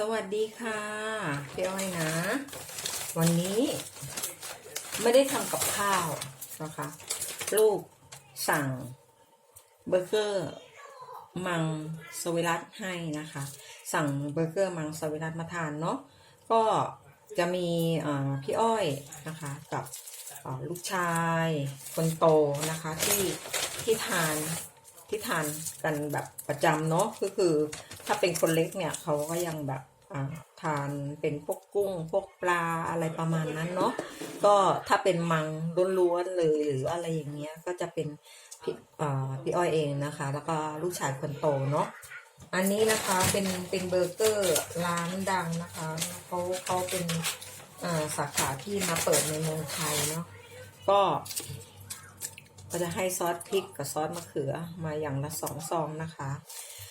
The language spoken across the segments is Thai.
สวัสดีค่ะพี่อ้อยนะ วันนี้ไม่ได้ทำกับข้าวนะคะ ลูกสั่งเบอร์เกอร์มังสวิรัตให้นะคะ สั่งเบอร์เกอร์มังสวิรัตมาทานเนาะก็จะมีพี่อ้อยนะคะกับลูกชายคนโตนะคะที่ที่ทาน ที่ทานกันแบบประจำเนาะก็คือ ถ้าเป็นคนเล็กเนี่ยเขาก็ยังแบบอ่าทานเป็นพวกกุ้ง พวกปลาอะไรประมาณนั้นเนาะก็ถ้าเป็นมังล้วนๆเลยหรืออะไรอย่างเงี้ยก็จะเป็นพี่อ่พี่อ้อยเองนะคะ แล้วก็ลูกชายคนโตเนาะอันนี้นะคะเป็นเป็นเบอร์เกอร์ร้านดังนะคะเขาเขาเป็นอ่าสาขาที่มาเปิดในเมืองไทยเนาะก็ ก็จะให้ซอสพริกกับซอสมะเขือมาอย่างละสองซองนะคะ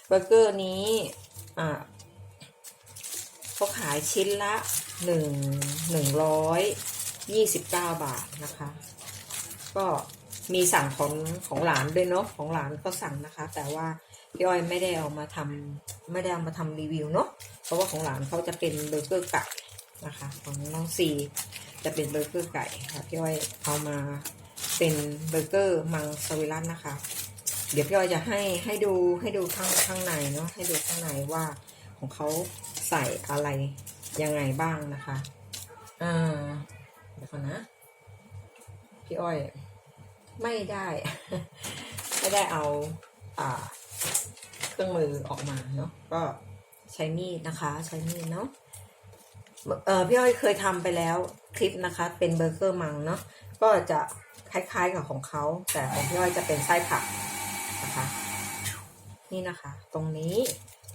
เบอร์เกอร์นี้อ่าเขาขายชิ้นละหนึ่งหนึ่งร้อยยี่สิบเก้าบาทนะคะ ก็มีสั่งของของหลานด้วยเนาะของหลานก็สั่งนะคะ แต่ว่าพี่อ้อยไม่ได้เอามาทำไม่ได้เอามาทำรีวิวเนาะเพราะว่าของหลานเขาจะเป็นเบอร์เกอร์ไก่นะคะ ของน้องซีจะเป็นเบอร์เกอร์ไก่ค่ะพี่อ้อยเอามา เป็นเบอร์เกอร์มังสวิรัตนะคะ เดี๋ยวพี่อ้อยจะให้ให้ดูให้ดูข้างข้างในเนาะให้ดูข้างในว่าของเขาใส่อะไรยังไงบ้างนะคะอ่าเดี๋ยวก่อนนะ พี่อ้อย ไม่ได้ ไม่ได้เอาอ่าเครื่องมือออกมาเนาะก็ใช้มีดนะคะ ใช้มีดเนาะเออพี่อ้อยเคยทำไปแล้วคลิปนะคะ เป็นเบอร์เกอร์มังเนาะก็จะ คล้ายๆกับของเขา แต่ของพี่อ้อยจะเป็นไส้ผักนะคะ นี่นะคะ ตรงนี้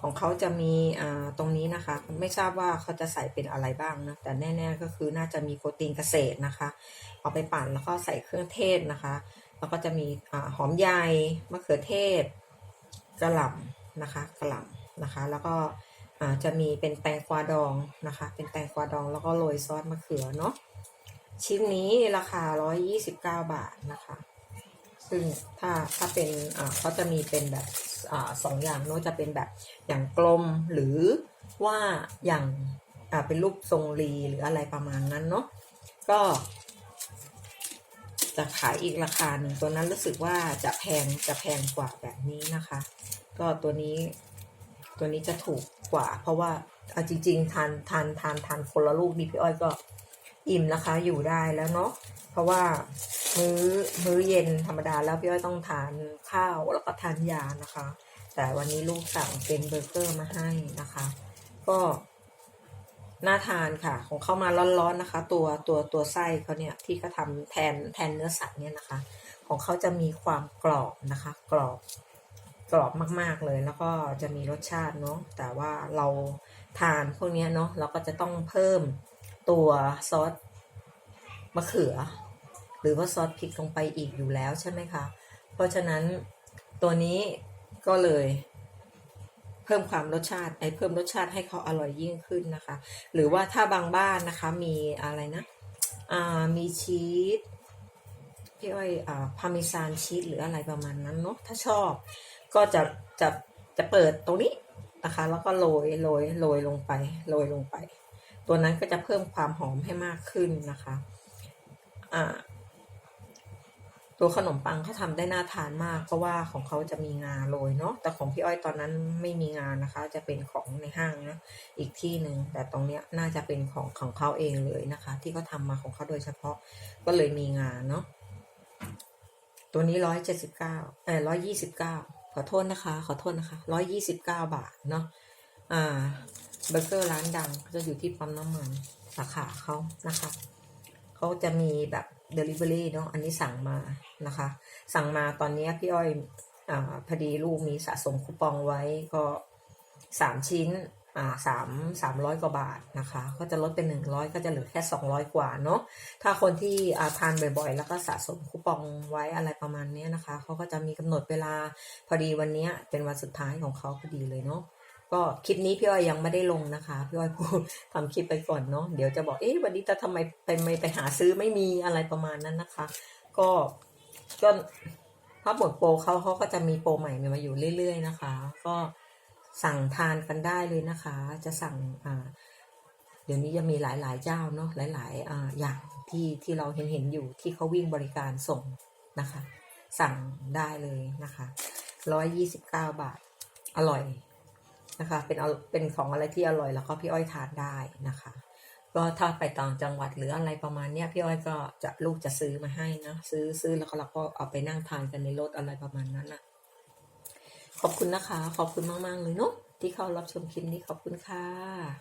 ของเขาจะมีอ่าตรงนี้นะคะ ไม่ทราบว่าเขาจะใส่เป็นอะไรบ้างนะ แต่แน่ ๆ ก็คือน่าจะมีโปรตีนเกษตรนะคะ เอาไปปั่นแล้วก็ใส่เครื่องเทศนะคะ แล้วก็จะมีอหอมใหญ่มะเขือเทศกระหล่ำนะคะกระหล่ำนะคะ แล้วก็อ่าจะมีเป็นแตงกวาดองนะคะ เป็นแตงกวาดองแล้วก็โรยซอสมะเขือเนาะ ชิ้นนี้ราคา 129 บาทนะคะ ซึ่งถ้าถ้าเป็นอ่าเขาจะมีเป็นแบบอ่าสองอย่างเนาะจะเป็นแบบอย่างกลมหรือว่าอย่างอ่าเป็นรูปทรงรีหรืออะไรประมาณนั้นเนาะก็ จะขายอีกราคาหนึ่งตัวนั้นรู้สึกว่าจะแพงจะแพงกว่าแบบนี้นะคะ ก็ตัวนี้ตัวนี้จะถูกกว่า เพราะว่าเอาจริง ๆ ทานทานทานทานคนละลูกนี่พี่อ้อยก็ อิ่มนะคะอยู่ได้แล้วเนาะเพราะว่ามื้อมื้อเย็นธรรมดาแล้วพี่อ้อยต้องทานข้าวแล้วก็ทานยานะคะ แต่วันนี้ลูกสั่งเป็นเบอร์เกอร์มาให้นะคะ ก็น่าทานค่ะ ของเขามาร้อนๆนะคะ ตัวตัวตัวไส้เขาเนี่ยที่เขาทำแทนแทนเนื้อสัตว์เนี่ยนะคะ ของเขาจะมีความกรอบนะคะ กรอบกรอบมากๆเลย แล้วก็จะมีรสชาติเนาะแต่ว่าเราทานพวกเนี้ยเนาะเราก็จะต้องเพิ่ม ตัวซอสมะเขือ หรือว่าซอสพริกลงไปอีกอยู่แล้วใช่ไหมคะ เพราะฉะนั้นตัวนี้ก็เลยเพิ่มความรสชาติไอ้เพิ่มรสชาติให้เขาอร่อยยิ่งขึ้นนะคะ หรือว่าถ้าบางบ้านนะคะมีอะไรนะอ่ามีชีสพี่อ้อยอ่าพาร์เมซานชีสหรืออะไรประมาณนั้นเนาะถ้าชอบก็จะจะจะเปิดตรงนี้นะคะ แล้วก็โรยโรยโรยลงไปโรยลงไป ตัวนั้นก็จะเพิ่มความหอมให้มากขึ้นนะคะอ่าตัวขนมปังเขาทำได้น่าทานมาก เพราะว่าของเขาจะมีงาโรยเนาะแต่ของพี่อ้อยตอนนั้นไม่มีงานะคะ จะเป็นของในห้างนะอีกที่หนึ่งแต่ตรงเนี้ยน่าจะเป็นของของเขาเองเลยนะคะ ที่เขาทามาของเขาโดยเฉพาะก็เลยมีงาเนาะตัวนี้ร้อยเจ็ดสิบเก้าเออร้อยยี่สิบเก้าขอโทษนะคะ ขอโทษนะคะร้อยยี่สิบเก้าบาทเนาะ อ่าเบอร์เกอร์ร้านดังจะอยู่ที่ปั๊มน้ำมันสาขาเขานะคะ เขาจะมีแบบ Delivery เนาะอันนี้สั่งมานะคะ สั่งมาตอนนี้พี่อ้อยอพอดีลูกมีสะสมคูปองไว้ก็สามชิ้นอ่าสามสามร้อยกว่าบาทนะคะ ก็จะลดเป็นหนึ่งร้อยก็จะเหลือแค่สองร้อยกว่าเนาะถ้าคนที่อ่าทานบ่อยๆ แล้วก็สะสมคูปองไว้อะไรประมาณเนี้ยนะคะเขาก็จะมีกำหนดเวลาพอดีวันนี้เป็นวันสุดท้ายของเขาพอดีเลยเนาะ ก็คลิปนี้พี่อ้อยยังไม่ได้ลงนะคะพี่อ้อยพูดทำคลิปไปก่อนเนาะเดี๋ยวจะบอกเอ๊ะวันนี้จะทำไมไปไม่ไปหาซื้อไม่มีอะไรประมาณนั้นนะคะ ก็ก็ถ้าหมดโปรเขาเขาก็จะมีโปรใหม่มาอยู่เรื่อย ๆ นะคะ ก็สั่งทานกันได้เลยนะคะ จะสั่งอ่าเดี๋ยวนี้จะมีหลายๆเจ้าเนาะหลายๆอ่าอย่างที่ที่เราเห็นเห็นอยู่ที่เขาวิ่งบริการส่งนะคะ สั่งได้เลยนะคะร้อยยี่สิบเก้าบาท อร่อย นะคะ เป็นเอาเป็นของอะไรที่อร่อยแล้วก็พี่อ้อยทานได้นะคะ ก็ถ้าไปต่างจังหวัดหรืออะไรประมาณเนี้ยพี่อ้อยก็จะลูกจะซื้อมาให้นะซื้อซื้อแล้วก็เราก็เอาไปนั่งทานกันในรถอะไรประมาณนั้นนะขอบคุณนะคะ ขอบคุณมาก ๆ เลยเนาะที่เข้ารับชมคลิปนี้ขอบคุณค่ะ